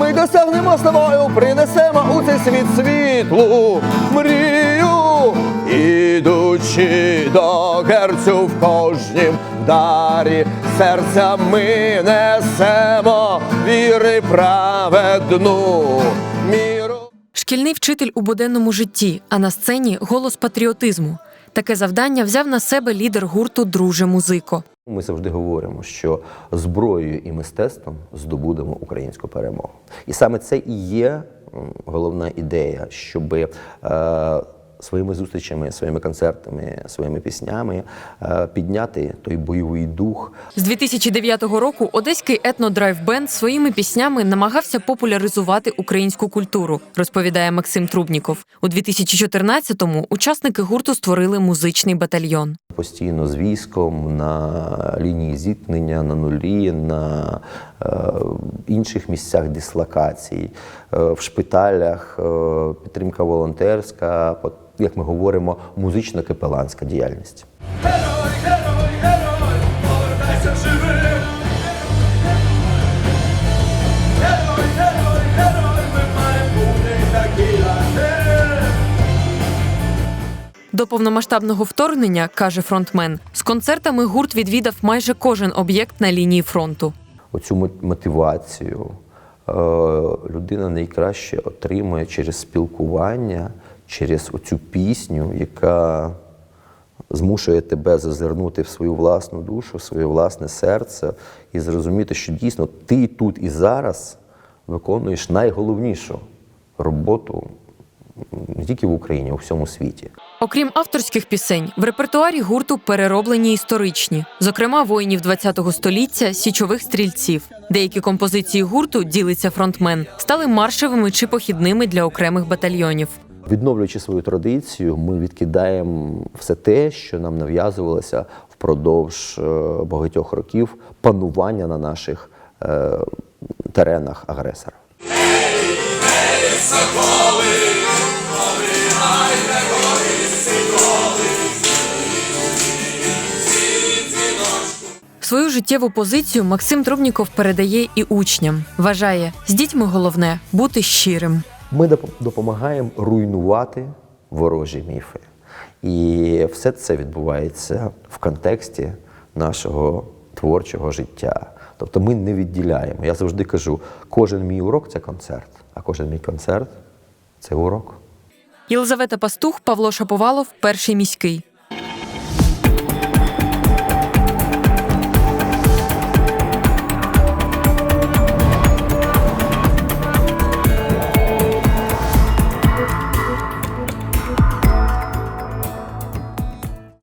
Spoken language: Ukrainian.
ми досягнемо з тобою, принесемо у цей світ світлу мрію, ідучи до герцю в кожнім дарі, серця ми несемо віри праведну міру. Шкільний вчитель у буденному житті, а на сцені голос патріотизму. Таке завдання взяв на себе лідер гурту Друже музико. Ми завжди говоримо, що зброєю і мистецтвом здобудемо українську перемогу. І саме це і є головна ідея, щоб е, своїми зустрічами, своїми концертами, своїми піснями е, підняти той бойовий дух, З 2009 року одеський етнодрайв-бенд своїми піснями намагався популяризувати українську культуру, розповідає Максим Трубніков. У 2014-му учасники гурту створили музичний батальйон. Постійно з військом на лінії зіткнення, на нулі, на е, інших місцях дислокації, е, в шпиталях, е, підтримка волонтерська, як ми говоримо, музично-капеланська діяльність. Герой, герой, До повномасштабного вторгнення, каже фронтмен, з концертами гурт відвідав майже кожен об'єкт на лінії фронту. Оцю мотивацію е, людина найкраще отримує через спілкування, через оцю пісню, яка змушує тебе зазирнути в свою власну душу, в своє власне серце і зрозуміти, що дійсно ти тут і зараз виконуєш найголовнішу роботу не тільки в Україні, а у всьому світі. Окрім авторських пісень, в репертуарі гурту перероблені історичні, зокрема воїнів ХХ століття, січових стрільців. Деякі композиції гурту ділиться фронтмен, стали маршевими чи похідними для окремих батальйонів. Відновлюючи свою традицію, ми відкидаємо все те, що нам нав'язувалося впродовж е, багатьох років панування на наших е, теренах агресора. Свою життєву позицію Максим Трубніков передає і учням. Вважає, з дітьми головне бути щирим. Ми допомагаємо руйнувати ворожі міфи. І все це відбувається в контексті нашого творчого життя. Тобто ми не відділяємо. Я завжди кажу, кожен мій урок це концерт, а кожен мій концерт це урок. Єлизавета Пастух, Павло Шаповалов, перший міський.